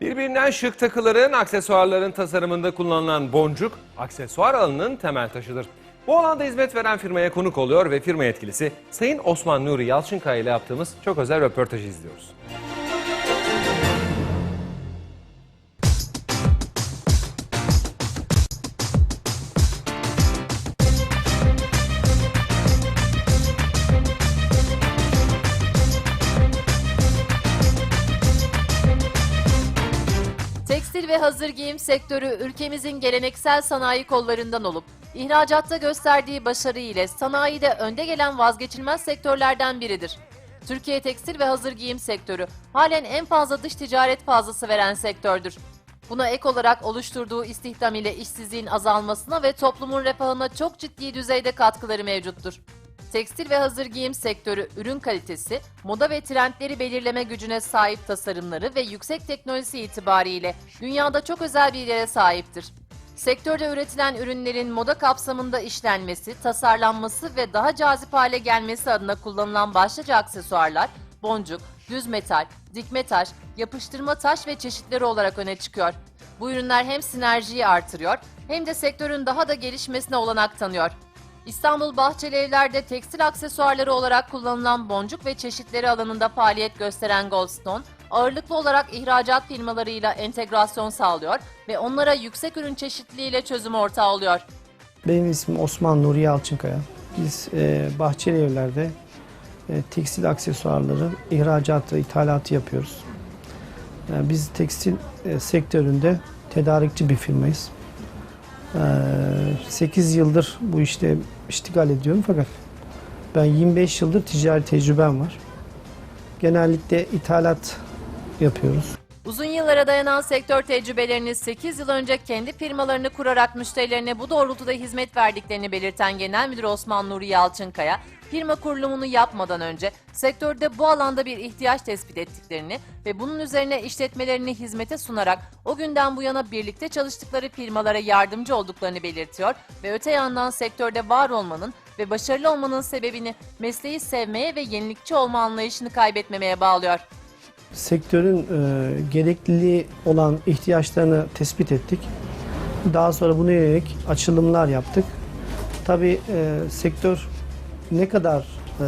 Birbirinden şık takıların, aksesuarların tasarımında kullanılan boncuk, aksesuar alanının temel taşıdır. Bu alanda hizmet veren firmaya konuk oluyor ve firma yetkilisi Sayın Osman Nuri Yalçınkaya ile yaptığımız çok özel röportajı izliyoruz. Hazır giyim sektörü ülkemizin geleneksel sanayi kollarından olup ihracatta gösterdiği başarı ile sanayide önde gelen vazgeçilmez sektörlerden biridir. Türkiye tekstil ve hazır giyim sektörü halen en fazla dış ticaret fazlası veren sektördür. Buna ek olarak oluşturduğu istihdam ile işsizliğin azalmasına ve toplumun refahına çok ciddi düzeyde katkıları mevcuttur. Tekstil ve hazır giyim sektörü ürün kalitesi, moda ve trendleri belirleme gücüne sahip tasarımları ve yüksek teknolojisi itibariyle dünyada çok özel bir yere sahiptir. Sektörde üretilen ürünlerin moda kapsamında işlenmesi, tasarlanması ve daha cazip hale gelmesi adına kullanılan başlıca aksesuarlar, boncuk, düz metal, dikme taş, yapıştırma taş ve çeşitleri olarak öne çıkıyor. Bu ürünler hem sinerjiyi artırıyor hem de sektörün daha da gelişmesine olanak tanıyor. İstanbul Bahçeli Evler'de tekstil aksesuarları olarak kullanılan boncuk ve çeşitleri alanında faaliyet gösteren Goldstone, ağırlıklı olarak ihracat firmalarıyla entegrasyon sağlıyor ve onlara yüksek ürün çeşitliliğiyle çözüm ortağı oluyor. Benim ismim Osman Nuri Yalçınkaya. Biz e, Bahçeli Evler'de e, tekstil aksesuarları ihracatı, ithalatı yapıyoruz. Yani biz tekstil e, sektöründe tedarikçi bir firmayız. E, 8 yıldır bu işte iştigal ediyorum fakat ben 25 yıldır ticari tecrübem var. Genellikle ithalat yapıyoruz. Uzun yıllara dayanan sektör tecrübelerini 8 yıl önce kendi firmalarını kurarak müşterilerine bu doğrultuda hizmet verdiklerini belirten Genel Müdür Osman Nuri Yalçınkaya, firma kurulumunu yapmadan önce sektörde bu alanda bir ihtiyaç tespit ettiklerini ve bunun üzerine işletmelerini hizmete sunarak o günden bu yana birlikte çalıştıkları firmalara yardımcı olduklarını belirtiyor ve öte yandan sektörde var olmanın ve başarılı olmanın sebebini mesleği sevmeye ve yenilikçi olma anlayışını kaybetmemeye bağlıyor. Sektörün e, gerekliliği olan ihtiyaçlarını tespit ettik. Daha sonra buna yönelik açılımlar yaptık. Tabii e, sektör ne kadar e,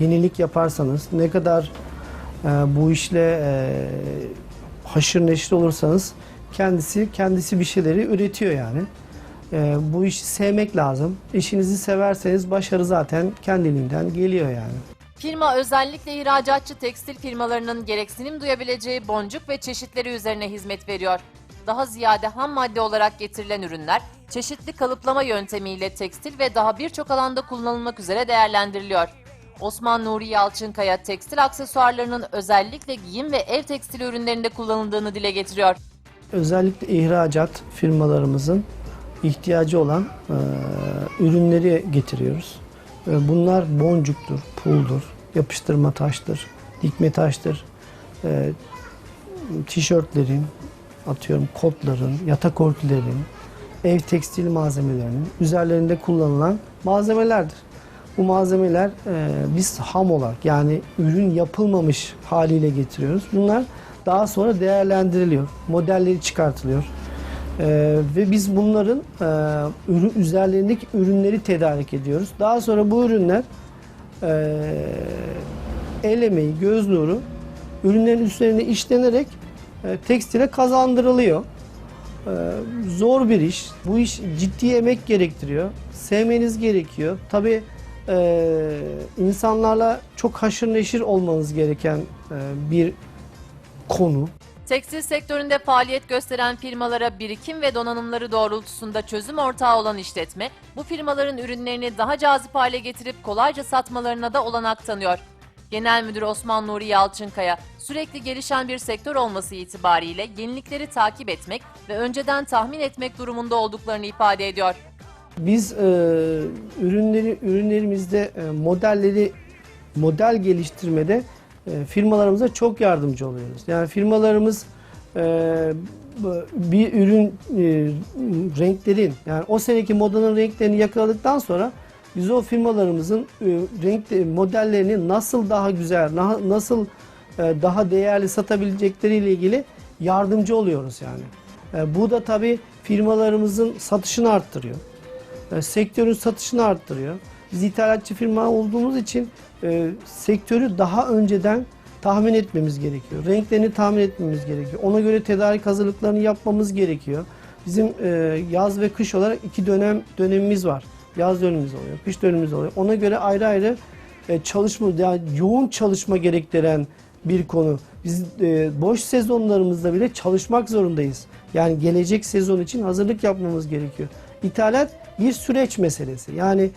yenilik yaparsanız, ne kadar e, bu işle e, haşır neşir olursanız kendisi kendisi bir şeyleri üretiyor yani. E, bu işi sevmek lazım. İşinizi severseniz başarı zaten kendiliğinden geliyor yani. Firma özellikle ihracatçı tekstil firmalarının gereksinim duyabileceği boncuk ve çeşitleri üzerine hizmet veriyor. Daha ziyade ham madde olarak getirilen ürünler çeşitli kalıplama yöntemiyle tekstil ve daha birçok alanda kullanılmak üzere değerlendiriliyor. Osman Nuri Yalçınkaya tekstil aksesuarlarının özellikle giyim ve ev tekstili ürünlerinde kullanıldığını dile getiriyor. özellikle ihracat firmalarımızın ihtiyacı olan e, ürünleri getiriyoruz. Bunlar boncuktur, puldur, yapıştırma taştır, dikme taştır, e, tişörtlerin, atıyorum kotların, yatak örtülerin, ev tekstil malzemelerinin üzerlerinde kullanılan malzemelerdir. Bu malzemeler e, biz ham olarak yani ürün yapılmamış haliyle getiriyoruz. Bunlar daha sonra değerlendiriliyor, modelleri çıkartılıyor. E, ve biz bunların e, ürün üzerlerindeki ürünleri tedarik ediyoruz. Daha sonra bu ürünler e, el emeği, göz nuru ürünlerin üzerine işlenerek e, tekstile kazandırılıyor. Ee, zor bir iş. Bu iş ciddi emek gerektiriyor. Sevmeniz gerekiyor. Tabii e, insanlarla çok haşır neşir olmanız gereken e, bir konu. Tekstil sektöründe faaliyet gösteren firmalara birikim ve donanımları doğrultusunda çözüm ortağı olan işletme, bu firmaların ürünlerini daha cazip hale getirip kolayca satmalarına da olanak tanıyor. Genel Müdür Osman Nuri Yalçınkaya, sürekli gelişen bir sektör olması itibariyle yenilikleri takip etmek ve önceden tahmin etmek durumunda olduklarını ifade ediyor. Biz e, ürünleri ürünlerimizde e, modelleri model geliştirmede e, firmalarımıza çok yardımcı oluyoruz. Yani firmalarımız e, bir ürün e, renklerin yani o seneki modanın renklerini yakaladıktan sonra biz o firmalarımızın e, renk modellerini nasıl daha güzel, na- nasıl daha değerli satabilecekleriyle ilgili yardımcı oluyoruz yani. Bu da tabii firmalarımızın satışını arttırıyor. Sektörün satışını arttırıyor. Biz ithalatçı firma olduğumuz için e, sektörü daha önceden tahmin etmemiz gerekiyor. Renklerini tahmin etmemiz gerekiyor. Ona göre tedarik hazırlıklarını yapmamız gerekiyor. Bizim e, yaz ve kış olarak iki dönem dönemimiz var. Yaz dönemimiz oluyor, kış dönemimiz oluyor. Ona göre ayrı ayrı e, çalışma, yani yoğun çalışma gerektiren bir konu. Biz e, boş sezonlarımızda bile çalışmak zorundayız. Yani gelecek sezon için hazırlık yapmamız gerekiyor. İthalat bir süreç meselesi. Yani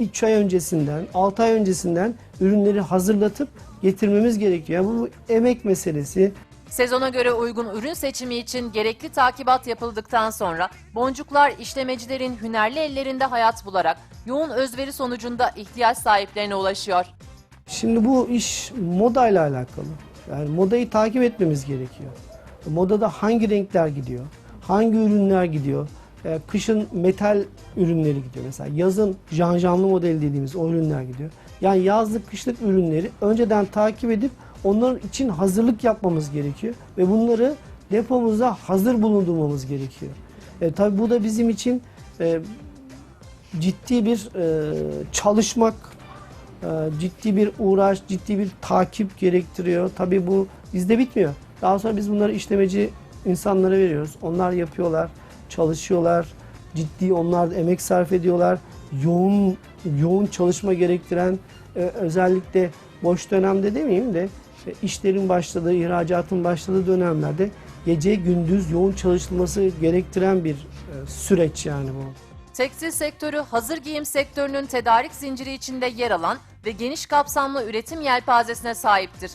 3 ay öncesinden, 6 ay öncesinden ürünleri hazırlatıp getirmemiz gerekiyor. Yani bu emek meselesi. Sezona göre uygun ürün seçimi için gerekli takibat yapıldıktan sonra boncuklar işlemecilerin hünerli ellerinde hayat bularak yoğun özveri sonucunda ihtiyaç sahiplerine ulaşıyor. Şimdi bu iş modayla alakalı. Yani modayı takip etmemiz gerekiyor. Modada hangi renkler gidiyor? Hangi ürünler gidiyor? Ee, kışın metal ürünleri gidiyor mesela. Yazın janjanlı model dediğimiz o ürünler gidiyor. Yani yazlık kışlık ürünleri önceden takip edip onların için hazırlık yapmamız gerekiyor. Ve bunları depomuzda hazır bulundurmamız gerekiyor. E, tabii bu da bizim için e, ciddi bir e, çalışmak, e, ciddi bir uğraş, ciddi bir takip gerektiriyor. Tabii bu bizde bitmiyor. Daha sonra biz bunları işlemeci insanlara veriyoruz. Onlar yapıyorlar, çalışıyorlar. Ciddi onlar emek sarf ediyorlar. Yoğun yoğun çalışma gerektiren e, özellikle boş dönemde demeyeyim de e, işlerin başladığı, ihracatın başladığı dönemlerde gece gündüz yoğun çalışılması gerektiren bir e, süreç yani bu. Tekstil sektörü hazır giyim sektörünün tedarik zinciri içinde yer alan ve geniş kapsamlı üretim yelpazesine sahiptir.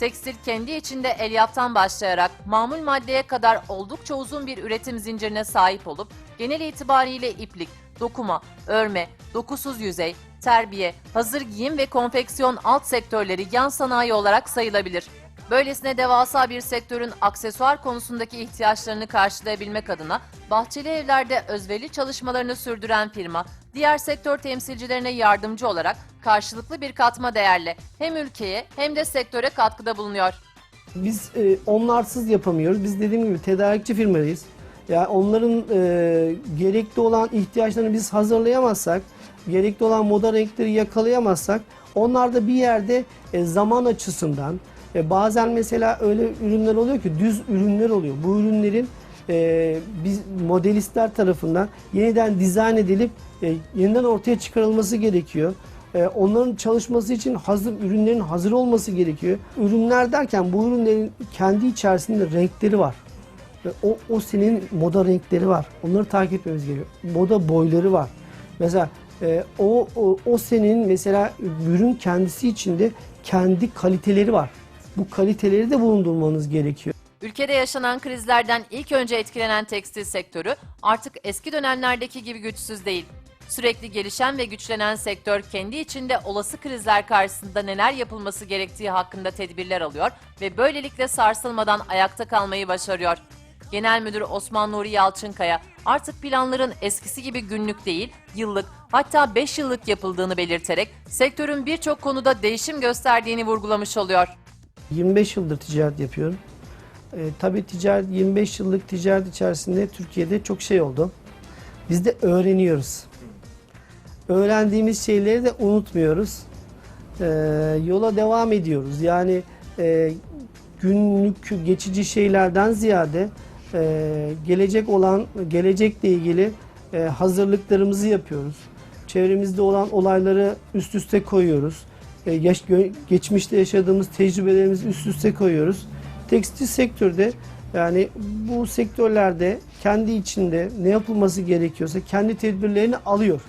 Tekstil kendi içinde elyaftan başlayarak mamul maddeye kadar oldukça uzun bir üretim zincirine sahip olup genel itibariyle iplik, dokuma, örme, dokusuz yüzey, terbiye, hazır giyim ve konfeksiyon alt sektörleri yan sanayi olarak sayılabilir. Böylesine devasa bir sektörün aksesuar konusundaki ihtiyaçlarını karşılayabilmek adına bahçeli evlerde özverili çalışmalarını sürdüren firma, diğer sektör temsilcilerine yardımcı olarak karşılıklı bir katma değerle hem ülkeye hem de sektöre katkıda bulunuyor. Biz e, onlarsız yapamıyoruz. Biz dediğim gibi tedarikçi firmadayız. Yani onların e, gerekli olan ihtiyaçlarını biz hazırlayamazsak, gerekli olan moda renkleri yakalayamazsak, onlar da bir yerde e, zaman açısından e, bazen mesela öyle ürünler oluyor ki düz ürünler oluyor. Bu ürünlerin e, biz modelistler tarafından yeniden dizayn edilip e, yeniden ortaya çıkarılması gerekiyor. E, onların çalışması için hazır ürünlerin hazır olması gerekiyor. Ürünler derken bu ürünlerin kendi içerisinde renkleri var. Ve o, o senin moda renkleri var. Onları takip etmemiz gerekiyor. Moda boyları var. Mesela e, o, o, o senin mesela ürün kendisi içinde kendi kaliteleri var. Bu kaliteleri de bulundurmanız gerekiyor. Ülkede yaşanan krizlerden ilk önce etkilenen tekstil sektörü artık eski dönemlerdeki gibi güçsüz değil. Sürekli gelişen ve güçlenen sektör kendi içinde olası krizler karşısında neler yapılması gerektiği hakkında tedbirler alıyor ve böylelikle sarsılmadan ayakta kalmayı başarıyor. Genel Müdür Osman Nuri Yalçınkaya artık planların eskisi gibi günlük değil, yıllık hatta 5 yıllık yapıldığını belirterek sektörün birçok konuda değişim gösterdiğini vurgulamış oluyor. 25 yıldır ticaret yapıyorum. E, tabii ticaret 25 yıllık ticaret içerisinde Türkiye'de çok şey oldu. Biz de öğreniyoruz. Öğrendiğimiz şeyleri de unutmuyoruz. E, yola devam ediyoruz. Yani e, günlük geçici şeylerden ziyade e, gelecek olan gelecekle ilgili e, hazırlıklarımızı yapıyoruz. Çevremizde olan olayları üst üste koyuyoruz. E, gö- geçmişte yaşadığımız tecrübelerimizi üst üste koyuyoruz. Tekstil sektörde yani bu sektörlerde kendi içinde ne yapılması gerekiyorsa kendi tedbirlerini alıyor.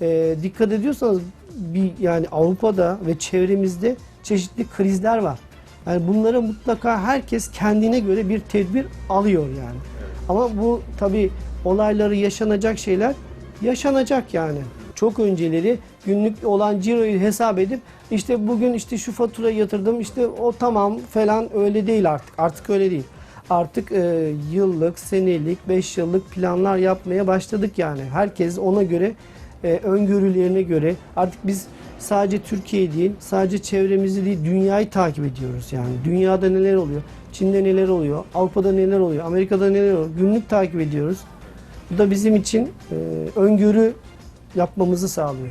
E, dikkat ediyorsanız bir yani Avrupa'da ve çevremizde çeşitli krizler var. Yani bunlara mutlaka herkes kendine göre bir tedbir alıyor yani. Ama bu tabi olayları yaşanacak şeyler yaşanacak yani. Çok önceleri günlük olan ciroyu hesap edip işte bugün işte şu faturayı yatırdım işte o tamam falan öyle değil artık. Artık öyle değil. Artık e, yıllık, senelik, 5 yıllık planlar yapmaya başladık yani. Herkes ona göre e, öngörülerine göre artık biz sadece Türkiye değil, sadece çevremizi değil, dünyayı takip ediyoruz yani. Dünyada neler oluyor? Çin'de neler oluyor? Avrupa'da neler oluyor? Amerika'da neler oluyor? Günlük takip ediyoruz. Bu da bizim için e, öngörü yapmamızı sağlıyor.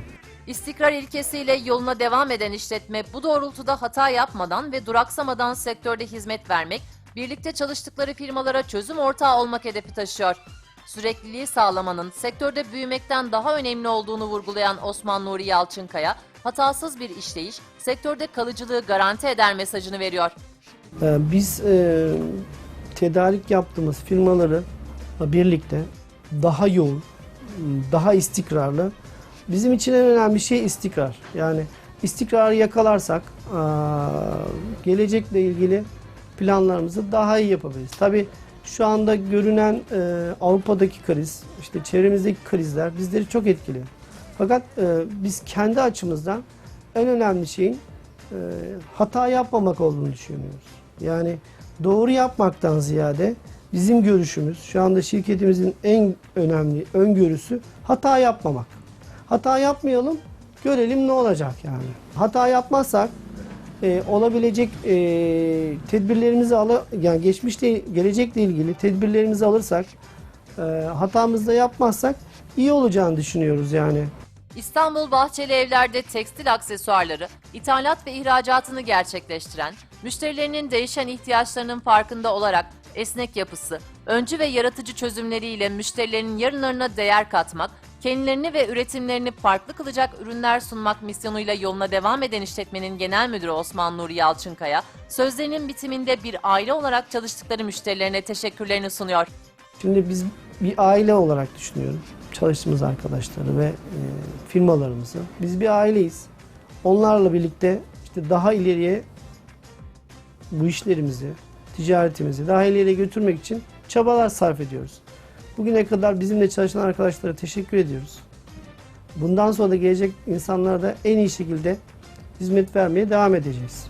İstikrar ilkesiyle yoluna devam eden işletme bu doğrultuda hata yapmadan ve duraksamadan sektörde hizmet vermek, birlikte çalıştıkları firmalara çözüm ortağı olmak hedefi taşıyor. Sürekliliği sağlamanın sektörde büyümekten daha önemli olduğunu vurgulayan Osman Nuri Yalçınkaya, hatasız bir işleyiş sektörde kalıcılığı garanti eder mesajını veriyor. Ee, Biz e, tedarik yaptığımız firmaları birlikte daha yoğun, daha istikrarlı. Bizim için en önemli şey istikrar. Yani istikrarı yakalarsak gelecekle ilgili planlarımızı daha iyi yapabiliriz. Tabii şu anda görünen e, Avrupa'daki kriz, işte çevremizdeki krizler bizleri çok etkiliyor. Fakat e, biz kendi açımızdan en önemli şeyin e, hata yapmamak olduğunu düşünüyoruz. Yani doğru yapmaktan ziyade bizim görüşümüz, şu anda şirketimizin en önemli öngörüsü hata yapmamak. Hata yapmayalım, görelim ne olacak yani. Hata yapmazsak e, olabilecek e, tedbirlerimizi ala yani geçmişte gelecekle ilgili tedbirlerimizi alırsak e, hatamızı da yapmazsak iyi olacağını düşünüyoruz yani. İstanbul Bahçeli Evler'de tekstil aksesuarları, ithalat ve ihracatını gerçekleştiren, müşterilerinin değişen ihtiyaçlarının farkında olarak esnek yapısı, öncü ve yaratıcı çözümleriyle müşterilerinin yarınlarına değer katmak, kendilerini ve üretimlerini farklı kılacak ürünler sunmak misyonuyla yoluna devam eden işletmenin genel müdürü Osman Nuri Yalçınkaya, sözlerinin bitiminde bir aile olarak çalıştıkları müşterilerine teşekkürlerini sunuyor. Şimdi biz bir aile olarak düşünüyorum. Çalıştığımız arkadaşları ve e, firmalarımızı. Biz bir aileyiz. Onlarla birlikte işte daha ileriye bu işlerimizi, ticaretimizi daha ileriye götürmek için çabalar sarf ediyoruz. Bugüne kadar bizimle çalışan arkadaşlara teşekkür ediyoruz. Bundan sonra da gelecek insanlara da en iyi şekilde hizmet vermeye devam edeceğiz.